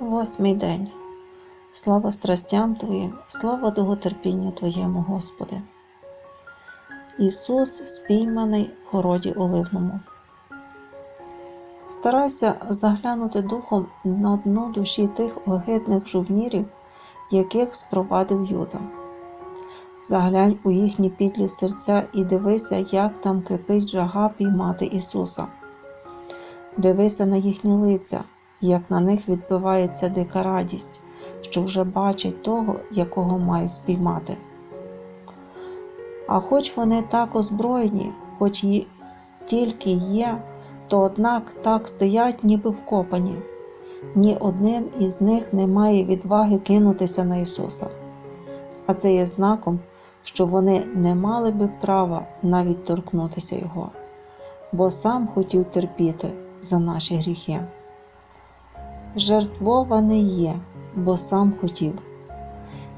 Восьмий день. Слава страстям Твоїм, слава довготерпінню Твоєму, Господи. Ісус спійманий в городі Оливному. Старайся заглянути духом на дно душі тих огидних жовнірів, яких спровадив Юда. Заглянь у їхні підлі серця і дивися, як там кипить жага піймати Ісуса. Дивися на їхні лиця, як на них відбивається дика радість, що вже бачать того, якого мають спіймати. А хоч вони так озброєні, хоч їх стільки є, то однак так стоять, ніби вкопані. Ні один із них не має відваги кинутися на Ісуса. А це є знаком, що вони не мали би права навіть торкнутися Його, бо сам хотів терпіти за наші гріхи. Жертвований є, бо сам хотів.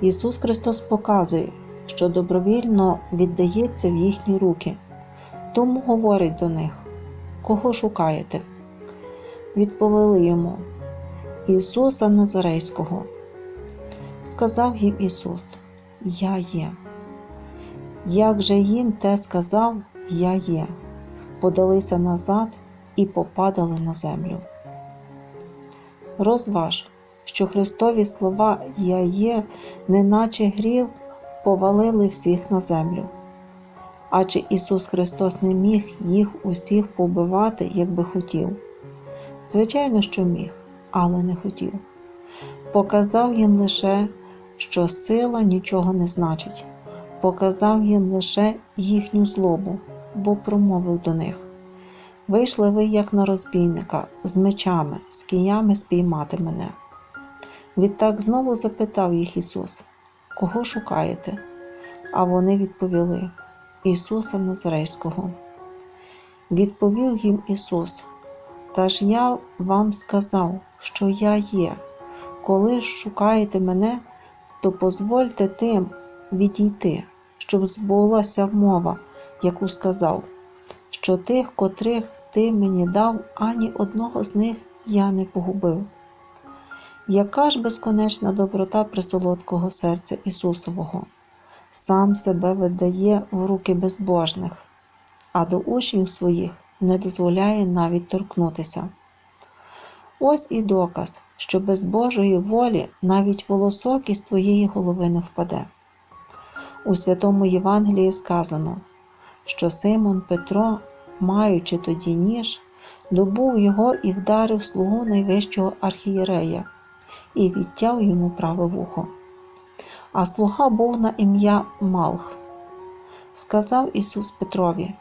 Ісус Христос показує, що добровільно віддається в їхні руки, тому говорить до них, кого шукаєте? Відповіли йому Ісуса Назарейського. Сказав їм Ісус, Я є. Як же їм те сказав, Я є, подалися назад і попадали на землю. Розваж, що Христові слова Я є, неначе грів, повалили всіх на землю. А чи Ісус Христос не міг їх усіх побивати, як би хотів? Звичайно, що міг, але не хотів. Показав їм лише, що сила нічого не значить, показав їм лише їхню злобу, бо промовив до них. Вийшли ви, як на розбійника, з мечами, з киями спіймати мене. Відтак знову запитав їх Ісус, кого шукаєте? А вони відповіли Ісуса Назарейського. Відповів їм Ісус, та ж я вам сказав, що я є. Коли ж шукаєте мене, то позвольте тим відійти, щоб збулася мова, яку сказав, що тих, котрих ти мені дав, ані одного з них я не погубив. Яка ж безконечна доброта присолодкого серця Ісусового, сам себе видає в руки безбожних, а до учнів своїх не дозволяє навіть торкнутися. Ось і доказ, що без Божої волі навіть волосок із твоєї голови не впаде. У святому Євангелії сказано, що Симон Петро, маючи тоді ніж, добув його і вдарив слугу найвищого архієрея і відтяв йому праве вухо. А слуга був на ім'я Малх. Сказав Ісус Петрові: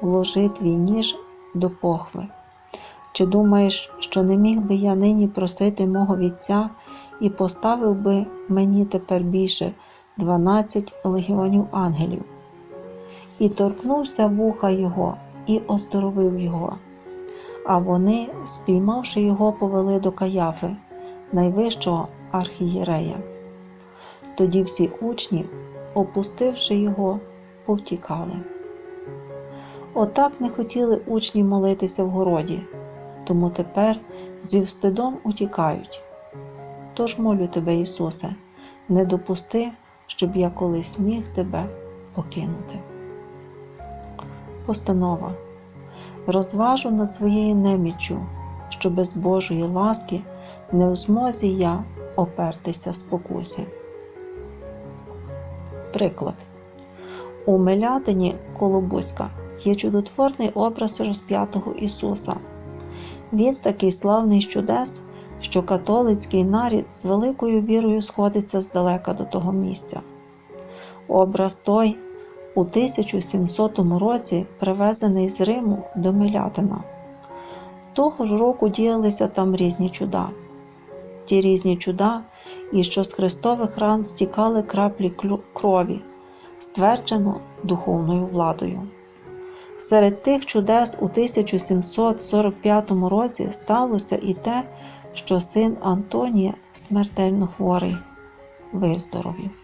Вложи твій ніж до похви. Чи думаєш, що не міг би я нині просити мого Вітця і поставив би мені тепер більше дванадцять легіонів ангелів? І торкнувся вуха його і оздоровив його. А вони, спіймавши його, повели до Каяфи, найвищого архієрея. Тоді всі учні, опустивши його, повтікали. Отак не хотіли учні молитися в городі, тому тепер зі встидом утікають. Тож молю тебе, Ісусе, не допусти, щоб я колись міг тебе покинути. Постанова. Розважу над своєю неміччю, що без Божої ласки не в змозі я опертися спокусі. Приклад. У Мелятині Колобузька є чудотворний образ розп'ятого Ісуса. Він такий славний з чудес, що католицький нарід з великою вірою сходиться здалека до того місця. Образ той у 1700 році привезений з Риму до Мелятина. Того ж року діялися там різні чуда. Ті різні чуда, і що з хрестових ран стікали краплі крові, стверджено духовною владою. Серед тих чудес у 1745 році сталося і те, що син Антонія смертельно хворий, виздоровів.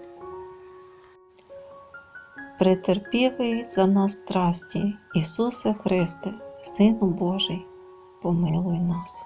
Претерпівий за нас страсті, Ісусе Христе, Сину Божий, помилуй нас.